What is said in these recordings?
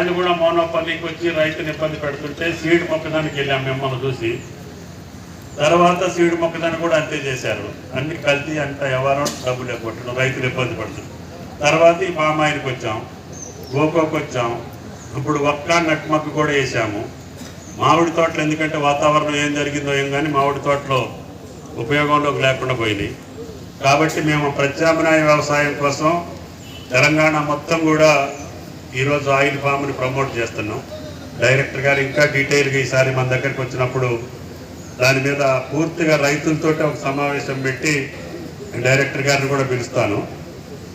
వాళ్ళు కూడా మోనోపల్లికి వచ్చి రైతుని ఇబ్బంది పెడుతుంటే సీడ్ మొక్కదానికి వెళ్ళాం మిమ్మల్ని చూసి. తర్వాత సీడ్ మొక్కదాన్ని కూడా అంతే చేశారు. అన్ని కల్తీ అంత వ్యవహారం డబ్బులు కొట్టడం రైతులు ఇబ్బంది పడుతుంది తర్వాత ఈ పామాయిల్కి వచ్చాం గోకోకి వచ్చాం. ఇప్పుడు ఒక్క నట్మక్కు కూడా వేసాము. మామిడి తోటలు ఎందుకంటే వాతావరణం ఏం జరిగిందో ఏం కానీ మామిడి తోటలో ఉపయోగంలోకి లేకుండా పోయినాయి. కాబట్టి మేము ప్రత్యామ్నాయ వ్యవసాయం కోసం తెలంగాణ మొత్తం కూడా ఈరోజు ఆయిల్ ఫామ్ని ప్రమోట్ చేస్తున్నాం. డైరెక్టర్ గారు ఇంకా డీటెయిల్గా ఈసారి మన దగ్గరికి వచ్చినప్పుడు దాని మీద పూర్తిగా రైతులతో ఒక సమావేశం పెట్టి డైరెక్టర్ గారిని కూడా పిలుస్తాను.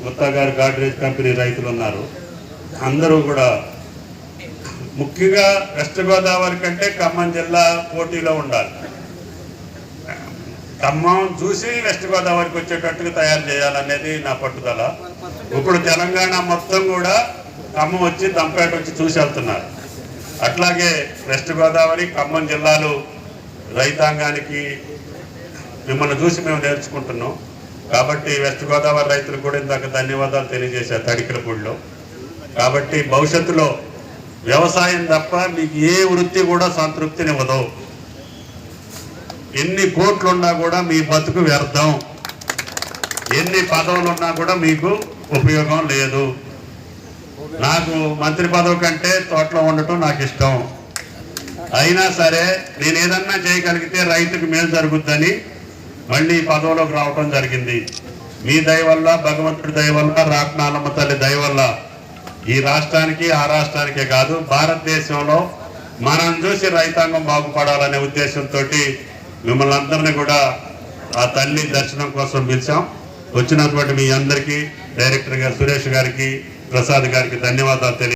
గుత్తా గారు గాడ్రేజ్ కంపెనీ రైతులు ఉన్నారు. అందరూ కూడా ముఖ్యంగా వెస్ట్ గోదావరి కంటే ఖమ్మం జిల్లా పోటీలో ఉండాలి. ఖమ్మం చూసి వెస్ట్ గోదావరికి వచ్చేటట్టుగా తయారు చేయాలనేది నా పట్టుదల. ఇప్పుడు తెలంగాణ మొత్తం కూడా ఖమ్మం వచ్చి దంపేట వచ్చి చూసి వెళ్తున్నారు. అట్లాగే వెస్ట్ గోదావరి ఖమ్మం జిల్లాలు రైతాంగానికి మిమ్మల్ని చూసి మేము నేర్చుకుంటున్నాం. కాబట్టి వెస్ట్ గోదావరి రైతులకు కూడా ఇందాక ధన్యవాదాలు తెలియజేశారు తడికలపూడిలో. కాబట్టి భవిష్యత్తులో వ్యవసాయం తప్ప మీకు ఏ వృత్తి కూడా సంతృప్తినివ్వదు. ఎన్ని కోట్లు ఉన్నా కూడా మీ బతుకు వ్యర్థం. ఎన్ని పదవులు ఉన్నా కూడా మీకు ఉపయోగం లేదు. నాకు మంత్రి పదవి కంటే తోటలో ఉండటం నాకు ఇష్టం. అయినా సరే నేను ఏదన్నా చేయగలిగితే రైతుకు మేలు జరుగుద్దని మళ్ళీ ఈ పదవిలోకి రావటం జరిగింది. మీ దయ వల్ల భగవంతుడి దయ వల్ల రాట్నాలమ్మ తల్లి దయ వల్ల. ఈ రాష్ట్రానికి ఆ రాష్ట్రానికే కాదు భారతదేశంలో మనం చూసి రైతాంగం బాగుపడాలనే ఉద్దేశంతో మిమ్మల్ని అందరినీ కూడా ఆ తల్లి దర్శనం కోసం పిలిచాం. వచ్చినటువంటి మీ అందరికీ డైరెక్టర్ గారు సురేష్ గారికి ప్రసాద్ గారికి ధన్యవాదాలు తెలియ